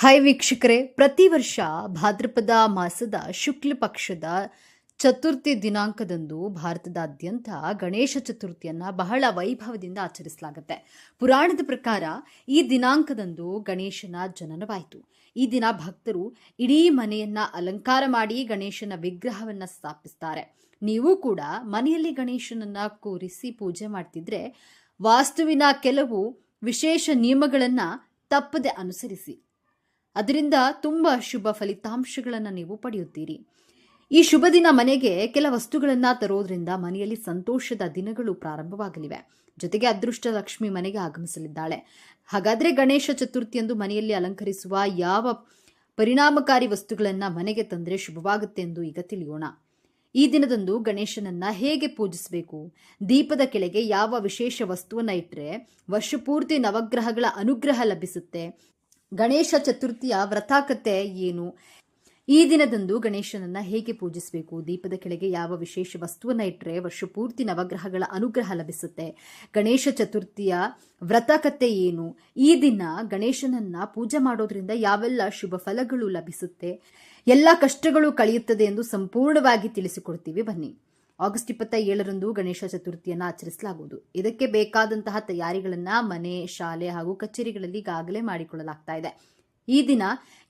Hi ವೀಕ್ಷಕರೇ, ಪ್ರತಿ ವರ್ಷ ಭಾದ್ರಪದ ಮಾಸದ ಶುಕ್ಲ ಪಕ್ಷದ ಚತುರ್ಥಿ ದಿನಾಂಕದಂದು ಭಾರತದಾದ್ಯಂತ ಗಣೇಶ ಚತುರ್ಥಿಯನ್ನು ಬಹಳ ವೈಭವದಿಂದ ಆಚರಿಸಲಾಗುತ್ತೆ. ಪುರಾಣದ ಪ್ರಕಾರ ಈ ದಿನಾಂಕದಂದು ಗಣೇಶನ ಜನನವಾಯಿತು. ಈ ದಿನ ಭಕ್ತರು ಇಡೀ ಮನೆಯನ್ನ ಅಲಂಕಾರ ಮಾಡಿ ಗಣೇಶನ ವಿಗ್ರಹವನ್ನ ಸ್ಥಾಪಿಸ್ತಾರೆ. ನೀವು ಕೂಡ ಮನೆಯಲ್ಲಿ ಗಣೇಶನನ್ನ ಕೂರಿಸಿ ಪೂಜೆ ಮಾಡ್ತಿದ್ರೆ ವಾಸ್ತುವಿನ ಕೆಲವು ವಿಶೇಷ ನಿಯಮಗಳನ್ನ ತಪ್ಪದೆ ಅನುಸರಿಸಿ. ಅದರಿಂದ ತುಂಬ ಶುಭ ಫಲಿತಾಂಶಗಳನ್ನು ನೀವು ಪಡೆಯುತ್ತೀರಿ. ಈ ಶುಭ ದಿನ ಮನೆಗೆ ಕೆಲ ವಸ್ತುಗಳನ್ನು ತರೋದ್ರಿಂದ ಮನೆಯಲ್ಲಿ ಸಂತೋಷದ ದಿನಗಳು ಪ್ರಾರಂಭವಾಗಲಿವೆ. ಜೊತೆಗೆ ಅದೃಷ್ಟ ಲಕ್ಷ್ಮಿ ಮನೆಗೆ ಆಗಮಿಸಲಿದ್ದಾಳೆ. ಹಾಗಾದ್ರೆ ಗಣೇಶ ಚತುರ್ಥಿಯಂದು ಮನೆಯಲ್ಲಿ ಅಲಂಕರಿಸುವ ಯಾವ ಪರಿಣಾಮಕಾರಿ ವಸ್ತುಗಳನ್ನು ಮನೆಗೆ ತಂದರೆ ಶುಭವಾಗುತ್ತೆ ಎಂದು ಈಗ ತಿಳಿಯೋಣ. ಈ ದಿನದಂದು ಗಣೇಶನನ್ನ ಹೇಗೆ ಪೂಜಿಸಬೇಕು? ದೀಪದ ಕೆಳಗೆ ಯಾವ ವಿಶೇಷ ವಸ್ತುವನ್ನ ಇಟ್ಟರೆ ವರ್ಷಪೂರ್ತಿ ನವಗ್ರಹಗಳ ಅನುಗ್ರಹ ಲಭಿಸುತ್ತೆ? ಗಣೇಶ ಚತುರ್ಥಿಯ ವ್ರತಾಕತೆ ಏನು? ಈ ದಿನದಂದು ಗಣೇಶನನ್ನ ಹೇಗೆ ಪೂಜಿಸಬೇಕು? ದೀಪದ ಕೆಳಗೆ ಯಾವ ವಿಶೇಷ ವಸ್ತುವನ್ನ ಇಟ್ಟರೆ ವರ್ಷಪೂರ್ತಿ ನವಗ್ರಹಗಳ ಅನುಗ್ರಹ ಲಭಿಸುತ್ತೆ? ಗಣೇಶ ಚತುರ್ಥಿಯ ವ್ರತಕತೆ ಏನು? ಈ ದಿನ ಗಣೇಶನನ್ನ ಪೂಜೆ ಮಾಡೋದ್ರಿಂದ ಯಾವೆಲ್ಲ ಶುಭ ಫಲಗಳು ಲಭಿಸುತ್ತೆ? ಎಲ್ಲ ಕಷ್ಟಗಳು ಕಳೆಯುತ್ತದೆ ಎಂದು ಸಂಪೂರ್ಣವಾಗಿ ತಿಳಿಸಿಕೊಡ್ತೀವಿ ಬನ್ನಿ. ಆಗಸ್ಟ್ ಇಪ್ಪತ್ತ ಏಳರಂದು ಗಣೇಶ ಚತುರ್ಥಿಯನ್ನು ಆಚರಿಸಲಾಗುವುದು. ಇದಕ್ಕೆ ಬೇಕಾದಂತಹ ತಯಾರಿಗಳನ್ನು ಮನೆ, ಶಾಲೆ ಹಾಗೂ ಕಚೇರಿಗಳಲ್ಲಿ ಈಗಾಗಲೇ ಮಾಡಿಕೊಳ್ಳಲಾಗ್ತಾ ಇದೆ. ಈ ದಿನ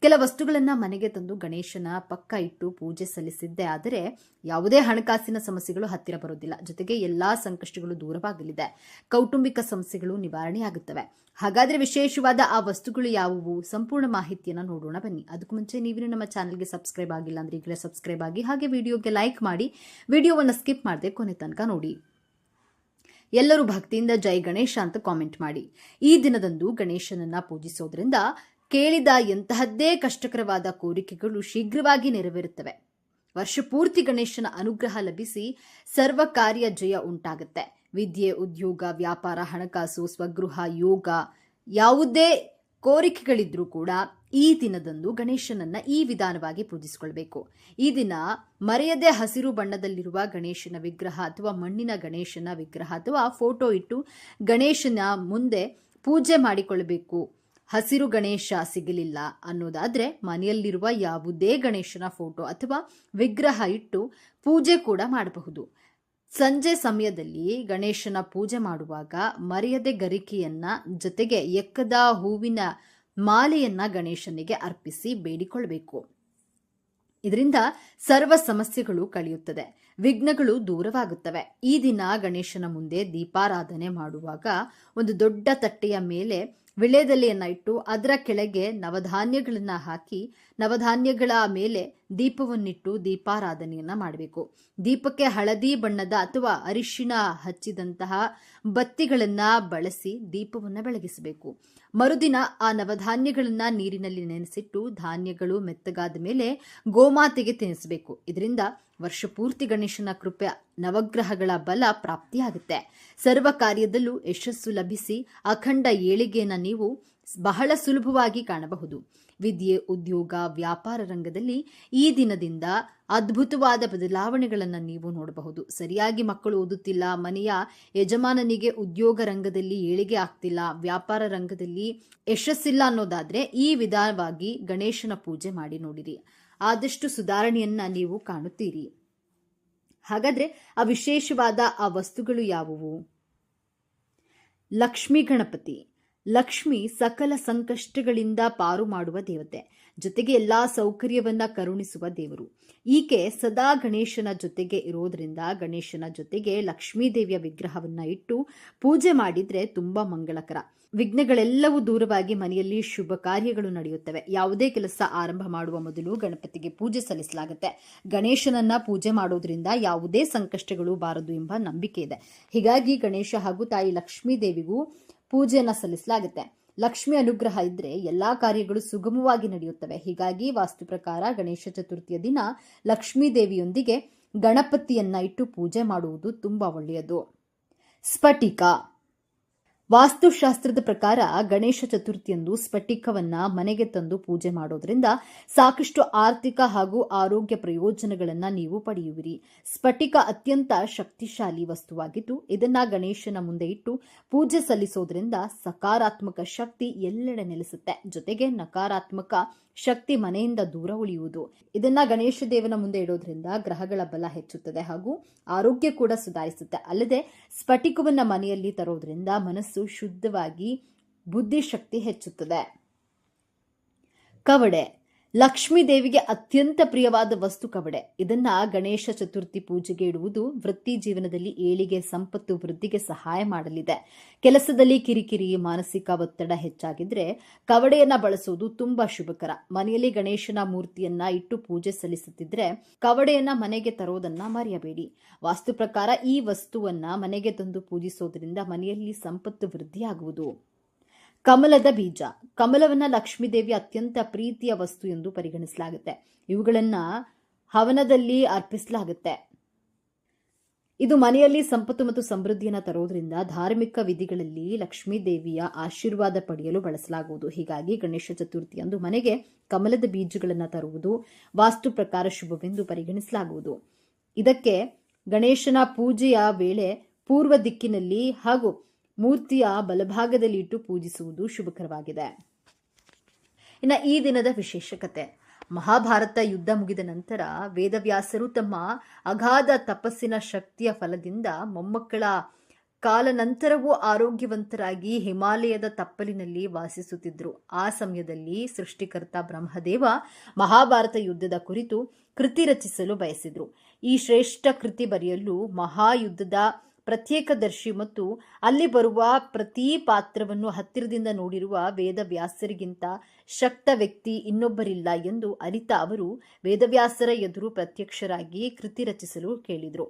ಕೆಲ ವಸ್ತುಗಳನ್ನ ಮನೆಗೆ ತಂದು ಗಣೇಶನ ಪಕ್ಕ ಇಟ್ಟು ಪೂಜೆ ಸಲ್ಲಿಸಿದ್ದೆ. ಆದರೆ ಯಾವುದೇ ಹಣಕಾಸಿನ ಸಮಸ್ಯೆಗಳು ಹತ್ತಿರ ಬರೋದಿಲ್ಲ ಜೊತೆಗೆ ಎಲ್ಲಾ ಸಂಕಷ್ಟಗಳು ದೂರವಾಗಲಿದೆ ಕೌಟುಂಬಿಕ ಸಮಸ್ಯೆಗಳು ನಿವಾರಣೆಯಾಗುತ್ತವೆ. ಹಾಗಾದ್ರೆ ವಿಶೇಷವಾದ ಆ ವಸ್ತುಗಳು ಯಾವುವು? ಸಂಪೂರ್ಣ ಮಾಹಿತಿಯನ್ನು ನೋಡೋಣ ಬನ್ನಿ. ಅದಕ್ಕೂ ಮುಂಚೆ ನೀವು ನಮ್ಮ ಚಾನಲ್ಗೆ ಸಬ್ಸ್ಕ್ರೈಬ್ ಆಗಿಲ್ಲ ಅಂದ್ರೆ ಈಗಲೇ ಸಬ್ಸ್ಕ್ರೈಬ್ ಆಗಿ ಹಾಗೆ ವಿಡಿಯೋಗೆ ಲೈಕ್ ಮಾಡಿ. ವಿಡಿಯೋವನ್ನು ಸ್ಕಿಪ್ ಮಾಡದೆ ಕೊನೆ ತನಕ ನೋಡಿ. ಎಲ್ಲರೂ ಭಕ್ತಿಯಿಂದ ಜೈ ಗಣೇಶ ಅಂತ ಕಾಮೆಂಟ್ ಮಾಡಿ. ಈ ದಿನದಂದು ಗಣೇಶನನ್ನ ಪೂಜಿಸೋದ್ರಿಂದ ಕೇಳಿದ ಎಂತಹದ್ದೇ ಕಷ್ಟಕರವಾದ ಕೋರಿಕೆಗಳು ಶೀಘ್ರವಾಗಿ ನೆರವೇರುತ್ತವೆ. ವರ್ಷಪೂರ್ತಿ ಗಣೇಶನ ಅನುಗ್ರಹ ಲಭಿಸಿ ಸರ್ವ ಕಾರ್ಯ ಜಯ ಉಂಟಾಗುತ್ತೆ. ವಿದ್ಯೆ, ಉದ್ಯೋಗ, ವ್ಯಾಪಾರ, ಹಣಕಾಸು, ಸ್ವಗೃಹ, ಯೋಗ, ಯಾವುದೇ ಕೋರಿಕೆಗಳಿದ್ರೂ ಕೂಡ ಈ ದಿನದಂದು ಗಣೇಶನನ್ನ ಈ ವಿಧಾನವಾಗಿ ಪೂಜಿಸಿಕೊಳ್ಬೇಕು. ಈ ದಿನ ಮರೆಯದೆ ಹಸಿರು ಬಣ್ಣದಲ್ಲಿರುವ ಗಣೇಶನ ವಿಗ್ರಹ ಅಥವಾ ಮಣ್ಣಿನ ಗಣೇಶನ ವಿಗ್ರಹ ಅಥವಾ ಫೋಟೋ ಇಟ್ಟು ಗಣೇಶನ ಮುಂದೆ ಪೂಜೆ ಮಾಡಿಕೊಳ್ಳಬೇಕು ಹಸಿರು ಗಣೇಶ ಸಿಗಲಿಲ್ಲ ಅನ್ನೋದಾದ್ರೆ ಮನೆಯಲ್ಲಿರುವ ಯಾವುದೇ ಗಣೇಶನ ಫೋಟೋ ಅಥವಾ ವಿಗ್ರಹ ಇಟ್ಟು ಪೂಜೆ ಕೂಡ ಮಾಡಬಹುದು. ಸಂಜೆ ಸಮಯದಲ್ಲಿ ಗಣೇಶನ ಪೂಜೆ ಮಾಡುವಾಗ ಮರ್ಯಾದೆ ಗರಿಕೆಯನ್ನ ಜೊತೆಗೆ ಎಕ್ಕದ ಹೂವಿನ ಮಾಲೆಯನ್ನ ಗಣೇಶನಿಗೆ ಅರ್ಪಿಸಿ ಬೇಡಿಕೊಳ್ಬೇಕು. ಇದರಿಂದ ಸರ್ವ ಸಮಸ್ಯೆಗಳು ಕಳೆಯುತ್ತದೆ. ವಿಘ್ನಗಳು ದೂರವಾಗುತ್ತವೆ. ಈ ದಿನ ಗಣೇಶನ ಮುಂದೆ ದೀಪಾರಾಧನೆ ಮಾಡುವಾಗ ಒಂದು ದೊಡ್ಡ ತಟ್ಟೆಯ ಮೇಲೆ ವಿಳೆದೆಲೆಯನ್ನ ಇಟ್ಟು ಅದರ ಕೆಳಗೆ ನವಧಾನ್ಯಗಳನ್ನ ಹಾಕಿ ನವಧಾನ್ಯಗಳ ಮೇಲೆ ದೀಪವನ್ನಿಟ್ಟು ದೀಪಾರಾಧನೆಯನ್ನ ಮಾಡಬೇಕು. ದೀಪಕ್ಕೆ ಹಳದಿ ಬಣ್ಣದ ಅಥವಾ ಅರಿಶಿಣ ಹಚ್ಚಿದಂತಹ ಬತ್ತಿಗಳನ್ನ ಬಳಸಿ ದೀಪವನ್ನು ಬೆಳಗಿಸಬೇಕು. ಮರುದಿನ ಆ ನವಧಾನ್ಯಗಳನ್ನ ನೀರಿನಲ್ಲಿ ನೆನೆಸಿಟ್ಟು ಧಾನ್ಯಗಳು ಮೆತ್ತಗಾದ ಮೇಲೆ ಗೋಮಾತೆಗೆ ತಿನ್ನಿಸಬೇಕು ಇದರಿಂದ ವರ್ಷಪೂರ್ತಿ ಗಣೇಶನ ಕೃಪೆ ನವಗ್ರಹಗಳ ಬಲ ಪ್ರಾಪ್ತಿಯಾಗುತ್ತೆ. ಸರ್ವ ಕಾರ್ಯದಲ್ಲೂ ಯಶಸ್ಸು ಲಭಿಸಿ ಅಖಂಡ ಏಳಿಗೆಯನ್ನು ನೀವು ಬಹಳ ಸುಲಭವಾಗಿ ಕಾಣಬಹುದು. ವಿದ್ಯೆ, ಉದ್ಯೋಗ, ವ್ಯಾಪಾರ ರಂಗದಲ್ಲಿ ಈ ದಿನದಿಂದ ಅದ್ಭುತವಾದ ಬದಲಾವಣೆಗಳನ್ನು ನೀವು ನೋಡಬಹುದು. ಸರಿಯಾಗಿ ಮಕ್ಕಳು ಓದುತ್ತಿಲ್ಲ, ಮನೆಯ ಯಜಮಾನನಿಗೆ ಉದ್ಯೋಗ ರಂಗದಲ್ಲಿ ಏಳಿಗೆ ಆಗ್ತಿಲ್ಲ, ವ್ಯಾಪಾರ ರಂಗದಲ್ಲಿ ಯಶಸ್ಸಿಲ್ಲ ಅನ್ನೋದಾದರೆ ಈ ವಿಧಾನವಾಗಿ ಗಣೇಶನ ಪೂಜೆ ಮಾಡಿ ನೋಡಿರಿ. ಆದಷ್ಟು ಸುಧಾರಣೆಯನ್ನ ನೀವು ಕಾಣುತ್ತೀರಿ. ಹಾಗಾದ್ರೆ ಆ ವಿಶೇಷವಾದ ಆ ವಸ್ತುಗಳು ಯಾವುವು? ಲಕ್ಷ್ಮೀ ಗಣಪತಿ. ಲಕ್ಷ್ಮಿ ಸಕಲ ಸಂಕಷ್ಟಗಳಿಂದ ಪಾರು ಮಾಡುವ ದೇವತೆ. ಜೊತೆಗೆ ಎಲ್ಲಾ ಸೌಕರ್ಯವನ್ನ ಕರುಣಿಸುವ ದೇವರು. ಈಕೆ ಸದಾ ಗಣೇಶನ ಜೊತೆಗೆ ಇರೋದ್ರಿಂದ ಗಣೇಶನ ಜೊತೆಗೆ ಲಕ್ಷ್ಮೀ ದೇವಿಯ ವಿಗ್ರಹವನ್ನ ಇಟ್ಟು ಪೂಜೆ ಮಾಡಿದ್ರೆ ತುಂಬಾ ಮಂಗಳಕರ. ವಿಘ್ನಗಳೆಲ್ಲವೂ ದೂರವಾಗಿ ಮನೆಯಲ್ಲಿ ಶುಭ ಕಾರ್ಯಗಳು ನಡೆಯುತ್ತವೆ. ಯಾವುದೇ ಕೆಲಸ ಆರಂಭ ಮಾಡುವ ಮೊದಲು ಗಣಪತಿಗೆ ಪೂಜೆ ಸಲ್ಲಿಸಲಾಗುತ್ತೆ. ಗಣೇಶನನ್ನ ಪೂಜೆ ಮಾಡೋದ್ರಿಂದ ಯಾವುದೇ ಸಂಕಷ್ಟಗಳು ಬಾರದು ಎಂಬ ನಂಬಿಕೆ ಇದೆ. ಹೀಗಾಗಿ ಗಣೇಶ ಹಾಗೂ ತಾಯಿ ಲಕ್ಷ್ಮೀ ದೇವಿಗೂ ಪೂಜೆಯನ್ನ ಸಲ್ಲಿಸಲಾಗುತ್ತೆ. ಲಕ್ಷ್ಮಿ ಅನುಗ್ರಹ ಇದ್ರೆ ಎಲ್ಲಾ ಕಾರ್ಯಗಳು ಸುಗಮವಾಗಿ ನಡೆಯುತ್ತವೆ. ಹೀಗಾಗಿ ವಾಸ್ತು ಪ್ರಕಾರ ಗಣೇಶ ಚತುರ್ಥಿಯ ದಿನ ಲಕ್ಷ್ಮೀ ದೇವಿಯೊಂದಿಗೆ ಗಣಪತಿಯನ್ನ ಇಟ್ಟು ಪೂಜೆ ಮಾಡುವುದು ತುಂಬಾ ಒಳ್ಳೆಯದು. ಸ್ಫಟಿಕ. ವಾಸ್ತುಶಾಸ್ತ್ರದ ಪ್ರಕಾರ ಗಣೇಶ ಚತುರ್ಥಿಯಂದು ಸ್ಫಟಿಕವನ್ನ ಮನೆಗೆ ತಂದು ಪೂಜೆ ಮಾಡೋದ್ರಿಂದ ಸಾಕಷ್ಟು ಆರ್ಥಿಕ ಹಾಗೂ ಆರೋಗ್ಯ ಪ್ರಯೋಜನಗಳನ್ನ ನೀವು ಪಡೆಯುವಿರಿ. ಸ್ಫಟಿಕ ಅತ್ಯಂತ ಶಕ್ತಿಶಾಲಿ ವಸ್ತುವಾಗಿದ್ದು, ಇದನ್ನ ಗಣೇಶನ ಮುಂದೆ ಇಟ್ಟು ಪೂಜೆ ಸಲ್ಲಿಸೋದ್ರಿಂದ ಸಕಾರಾತ್ಮಕ ಶಕ್ತಿ ಎಲ್ಲೆಡೆ ನೆಲೆಸುತ್ತೆ. ಜೊತೆಗೆ ನಕಾರಾತ್ಮಕ ಶಕ್ತಿ ಮನೆಯಿಂದ ದೂರ ಉಳಿಯುವುದು. ಇದನ್ನ ಗಣೇಶ ದೇವನ ಮುಂದೆ ಇಡೋದ್ರಿಂದ ಗ್ರಹಗಳ ಬಲ ಹೆಚ್ಚುತ್ತದೆ ಹಾಗೂ ಆರೋಗ್ಯ ಕೂಡ ಸುಧಾರಿಸುತ್ತೆ. ಅಲ್ಲದೆ ಸ್ಫಟಿಕವನ್ನ ಮನೆಯಲ್ಲಿ ತರೋದ್ರಿಂದ ಮನಸ್ಸು ಶುದ್ಧವಾಗಿ ಬುದ್ಧಿಶಕ್ತಿ ಹೆಚ್ಚುತ್ತದೆ. ಕವಡೆ. ಲಕ್ಷ್ಮೀ ದೇವಿಗೆ ಅತ್ಯಂತ ಪ್ರಿಯವಾದ ವಸ್ತು ಕವಡೆ. ಇದನ್ನ ಗಣೇಶ ಚತುರ್ಥಿ ಪೂಜೆಗೆ ಇಡುವುದು ವೃತ್ತಿ ಜೀವನದಲ್ಲಿ ಏಳಿಗೆ ಸಂಪತ್ತು ವೃದ್ಧಿಗೆ ಸಹಾಯ ಮಾಡಲಿದೆ. ಕೆಲಸದಲ್ಲಿ ಕಿರಿಕಿರಿ, ಮಾನಸಿಕ ಒತ್ತಡ ಹೆಚ್ಚಾಗಿದ್ರೆ ಕವಡೆಯನ್ನ ಬಳಸುವುದು ತುಂಬಾ ಶುಭಕರ. ಮನೆಯಲ್ಲಿ ಗಣೇಶನ ಮೂರ್ತಿಯನ್ನ ಇಟ್ಟು ಪೂಜೆ ಸಲ್ಲಿಸುತ್ತಿದ್ರೆ ಕವಡೆಯನ್ನ ಮನೆಗೆ ತರೋದನ್ನ ಮರೆಯಬೇಡಿ. ವಾಸ್ತು ಪ್ರಕಾರ ಈ ವಸ್ತುವನ್ನ ಮನೆಗೆ ತಂದು ಪೂಜಿಸೋದ್ರಿಂದ ಮನೆಯಲ್ಲಿ ಸಂಪತ್ತು ವೃದ್ಧಿಯಾಗುವುದು. ಕಮಲದ ಬೀಜ. ಕಮಲವನ್ನ ಲಕ್ಷ್ಮೀದೇವಿ ಅತ್ಯಂತ ಪ್ರೀತಿಯ ವಸ್ತು ಎಂದು ಪರಿಗಣಿಸಲಾಗುತ್ತೆ. ಇವುಗಳನ್ನ ಹವನದಲ್ಲಿ ಅರ್ಪಿಸಲಾಗುತ್ತೆ. ಇದು ಮನೆಯಲ್ಲಿ ಸಂಪತ್ತು ಮತ್ತು ಸಮೃದ್ಧಿಯನ್ನು ತರೋದ್ರಿಂದ ಧಾರ್ಮಿಕ ವಿಧಿಗಳಲ್ಲಿ ಲಕ್ಷ್ಮೀ ದೇವಿಯ ಆಶೀರ್ವಾದ ಪಡೆಯಲು ಬಳಸಲಾಗುವುದು. ಹೀಗಾಗಿ ಗಣೇಶ ಚತುರ್ಥಿಯಂದು ಮನೆಗೆ ಕಮಲದ ಬೀಜಗಳನ್ನು ತರುವುದು ವಾಸ್ತು ಪ್ರಕಾರ ಶುಭವೆಂದು ಪರಿಗಣಿಸಲಾಗುವುದು. ಇದಕ್ಕೆ ಗಣೇಶನ ಪೂಜೆಯ ವೇಳೆ ಪೂರ್ವ ದಿಕ್ಕಿನಲ್ಲಿ ಹಾಗೂ ಮೂರ್ತಿಯ ಬಲಭಾಗದಲ್ಲಿ ಇಟ್ಟು ಪೂಜಿಸುವುದು ಶುಭಕರವಾಗಿದೆ. ಇನ್ನು ಈ ದಿನದ ವಿಶೇಷಕತೆ. ಮಹಾಭಾರತ ಯುದ್ಧ ಮುಗಿದ ನಂತರ ವೇದವ್ಯಾಸರು ತಮ್ಮ ಅಗಾಧ ತಪಸ್ಸಿನ ಶಕ್ತಿಯ ಫಲದಿಂದ ಮೊಮ್ಮಕ್ಕಳ ಕಾಲ ನಂತರವೂ ಆರೋಗ್ಯವಂತರಾಗಿ ಹಿಮಾಲಯದ ತಪ್ಪಲಿನಲ್ಲಿ ವಾಸಿಸುತ್ತಿದ್ದರು ಆ ಸಮಯದಲ್ಲಿ ಸೃಷ್ಟಿಕರ್ತ ಬ್ರಹ್ಮದೇವ ಮಹಾಭಾರತ ಯುದ್ಧದ ಕುರಿತು ಕೃತಿ ರಚಿಸಲು ಬಯಸಿದರು. ಈ ಶ್ರೇಷ್ಠ ಕೃತಿ ಬರೆಯಲು ಮಹಾಯುದ್ಧದ ಪ್ರತ್ಯೇಕದರ್ಶಿ ಮತ್ತು ಅಲ್ಲಿ ಬರುವ ಪ್ರತಿ ಪಾತ್ರವನ್ನು ಹತ್ತಿರದಿಂದ ನೋಡಿರುವ ವೇದವ್ಯಾಸರಿಗಿಂತ ಶಕ್ತ ವ್ಯಕ್ತಿ ಇನ್ನೊಬ್ಬರಿಲ್ಲ ಎಂದು ಅರಿತ ಅವರು ವೇದವ್ಯಾಸರ ಎದುರು ಪ್ರತ್ಯಕ್ಷರಾಗಿ ಕೃತಿ ರಚಿಸಲು ಕೇಳಿದರು.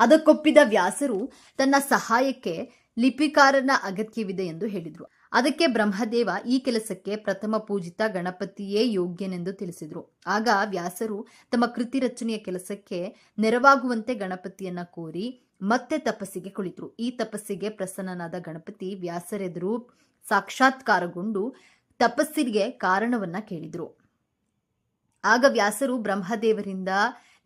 ಅದಕ್ಕೊಪ್ಪಿದ ವ್ಯಾಸರು ತನ್ನ ಸಹಾಯಕ್ಕೆ ಲಿಪಿಕಾರನ ಅಗತ್ಯವಿದೆ ಎಂದು ಹೇಳಿದರು. ಅದಕ್ಕೆ ಬ್ರಹ್ಮದೇವ ಈ ಕೆಲಸಕ್ಕೆ ಪ್ರಥಮ ಪೂಜಿತ ಗಣಪತಿಯೇ ಯೋಗ್ಯನೆಂದು ತಿಳಿಸಿದರು. ಆಗ ವ್ಯಾಸರು ತಮ್ಮ ಕೃತಿ ರಚನೆಯ ಕೆಲಸಕ್ಕೆ ನೆರವಾಗುವಂತೆ ಗಣಪತಿಯನ್ನ ಕೋರಿ ಮತ್ತೆ ತಪಸ್ಸಿಗೆ ಕುಳಿತರು. ಈ ತಪಸ್ಸಿಗೆ ಪ್ರಸನ್ನನಾದ ಗಣಪತಿ ವ್ಯಾಸರೆದುರು ಸಾಕ್ಷಾತ್ಕಾರಗೊಂಡು ತಪಸ್ಸಿಗೆ ಕಾರಣವನ್ನ ಕೇಳಿದ್ರು. ಆಗ ವ್ಯಾಸರು ಬ್ರಹ್ಮದೇವರಿಂದ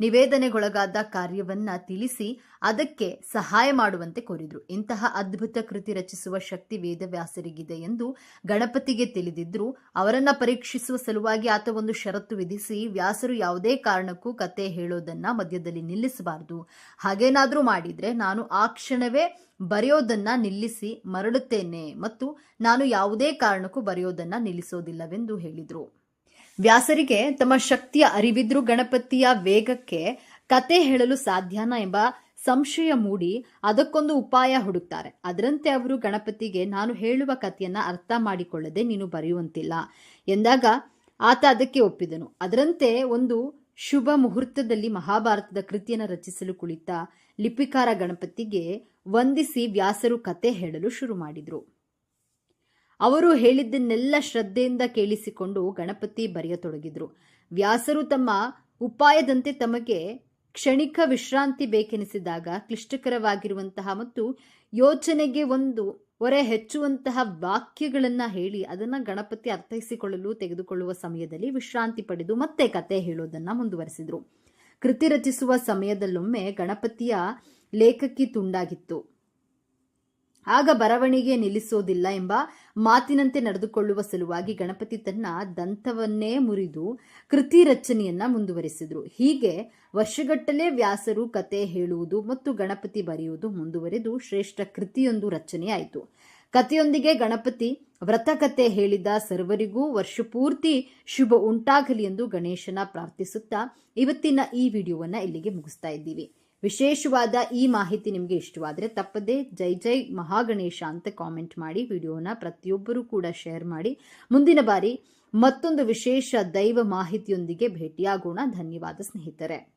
ನಿವೇದನೆಗೊಳಗಾದ ಕಾರ್ಯವನ್ನ ತಿಳಿಸಿ ಅದಕ್ಕೆ ಸಹಾಯ ಮಾಡುವಂತೆ ಕೋರಿದ್ರು. ಇಂತಹ ಅದ್ಭುತ ಕೃತಿ ರಚಿಸುವ ಶಕ್ತಿ ವೇದವ್ಯಾಸರಿಗಿದೆ ಎಂದು ಗಣಪತಿಗೆ ತಿಳಿದಿದ್ರು. ಅವರನ್ನ ಪರೀಕ್ಷಿಸುವ ಸಲುವಾಗಿ ಆತ ಒಂದು ಷರತ್ತು ವಿಧಿಸಿ ವ್ಯಾಸರು ಯಾವುದೇ ಕಾರಣಕ್ಕೂ ಕತೆ ಹೇಳೋದನ್ನ ಮಧ್ಯದಲ್ಲಿ ನಿಲ್ಲಿಸಬಾರದು. ಹಾಗೇನಾದ್ರೂ ಮಾಡಿದ್ರೆ ನಾನು ಆ ಕ್ಷಣವೇ ಬರೆಯೋದನ್ನ ನಿಲ್ಲಿಸಿ ಮರಳುತ್ತೇನೆ ಮತ್ತು ನಾನು ಯಾವುದೇ ಕಾರಣಕ್ಕೂ ಬರೆಯೋದನ್ನ ನಿಲ್ಲಿಸೋದಿಲ್ಲವೆಂದು ಹೇಳಿದ್ರು. ವ್ಯಾಸರಿಗೆ ತಮ್ಮ ಶಕ್ತಿಯ ಅರಿವಿದ್ರೂ ಗಣಪತಿಯ ವೇಗಕ್ಕೆ ಕತೆ ಹೇಳಲು ಸಾಧ್ಯನ ಎಂಬ ಸಂಶಯ ಮೂಡಿ ಅದಕ್ಕೊಂದು ಉಪಾಯ ಹುಡುಕ್ತಾರೆ. ಅದರಂತೆ ಅವರು ಗಣಪತಿಗೆ, ನಾನು ಹೇಳುವ ಕಥೆಯನ್ನ ಅರ್ಥ ಮಾಡಿಕೊಳ್ಳದೆ ನೀನು ಬರೆಯುವಂತಿಲ್ಲ ಎಂದಾಗ ಆತ ಅದಕ್ಕೆ ಒಪ್ಪಿದನು. ಅದರಂತೆ ಒಂದು ಶುಭ ಮುಹೂರ್ತದಲ್ಲಿ ಮಹಾಭಾರತದ ಕೃತಿಯನ್ನು ರಚಿಸಲು ಕುಳಿತ ಲಿಪಿಕಾರ ಗಣಪತಿಗೆ ವಂದಿಸಿ ವ್ಯಾಸರು ಕತೆ ಹೇಳಲು ಶುರು ಮಾಡಿದ್ರು. ಅವರು ಹೇಳಿದ್ದನ್ನೆಲ್ಲ ಶ್ರದ್ಧೆಯಿಂದ ಕೇಳಿಸಿಕೊಂಡು ಗಣಪತಿ ಬರೆಯತೊಡಗಿದ್ರು. ವ್ಯಾಸರು ತಮ್ಮ ಉಪಾಯದಂತೆ ತಮಗೆ ಕ್ಷಣಿಕ ವಿಶ್ರಾಂತಿ ಬೇಕೆನಿಸಿದಾಗ ಕ್ಲಿಷ್ಟಕರವಾಗಿರುವಂತಹ ಮತ್ತು ಯೋಚನೆಗೆ ಒಂದು ಹೊರೆ ಹೆಚ್ಚುವಂತಹ ವಾಕ್ಯಗಳನ್ನ ಹೇಳಿ ಅದನ್ನ ಗಣಪತಿ ಅರ್ಥೈಸಿಕೊಳ್ಳಲು ತೆಗೆದುಕೊಳ್ಳುವ ಸಮಯದಲ್ಲಿ ವಿಶ್ರಾಂತಿ ಪಡೆದು ಮತ್ತೆ ಕತೆ ಹೇಳೋದನ್ನ ಮುಂದುವರೆಸಿದ್ರು. ಕೃತಿ ರಚಿಸುವ ಸಮಯದಲ್ಲೊಮ್ಮೆ ಗಣಪತಿಯ ಲೇಖಕಿ ತುಂಡಾಗಿತ್ತು. ಆಗ ಬರವಣಿಗೆ ನಿಲ್ಲಿಸೋದಿಲ್ಲ ಎಂಬ ಮಾತಿನಂತೆ ನಡೆದುಕೊಳ್ಳುವ ಸಲುವಾಗಿ ಗಣಪತಿ ತನ್ನ ದಂತವನ್ನೇ ಮುರಿದು ಕೃತಿ ರಚನೆಯನ್ನ ಮುಂದುವರಿಸಿದ್ರು. ಹೀಗೆ ವರ್ಷಗಟ್ಟಲೆ ವ್ಯಾಸರು ಕತೆ ಹೇಳುವುದು ಮತ್ತು ಗಣಪತಿ ಬರೆಯುವುದು ಮುಂದುವರೆದು ಶ್ರೇಷ್ಠ ಕೃತಿಯೊಂದು ರಚನೆಯಾಯಿತು ಕಥೆಯೊಂದಿಗೆ ಗಣಪತಿ ವ್ರತಕತೆ ಹೇಳಿದ ಸರ್ವರಿಗೂ ವರ್ಷಪೂರ್ತಿ ಶುಭ ಉಂಟಾಗಲಿ ಎಂದು ಗಣೇಶನ ಪ್ರಾರ್ಥಿಸುತ್ತಾ ಇವತ್ತಿನ ಈ ವಿಡಿಯೋವನ್ನ ಇಲ್ಲಿಗೆ ಮುಗಿಸ್ತಾ ಇದ್ದೀವಿ. ವಿಶೇಷವಾದ ಈ ಮಾಹಿತಿ ನಿಮಗೆ ಇಷ್ಟವಾದರೆ ತಪ್ಪದೆ ಜೈ ಜೈ ಮಹಾಗಣೇಶ ಅಂತ ಕಾಮೆಂಟ್ ಮಾಡಿ, ವಿಡಿಯೋನ ಪ್ರತಿಯೊಬ್ಬರೂ ಕೂಡ ಶೇರ್ ಮಾಡಿ. ಮುಂದಿನ ಬಾರಿ ಮತ್ತೊಂದು ವಿಶೇಷ ದೈವ ಮಾಹಿತಿಯೊಂದಿಗೆ ಭೇಟಿಯಾಗೋಣ. ಧನ್ಯವಾದ ಸ್ನೇಹಿತರೆ.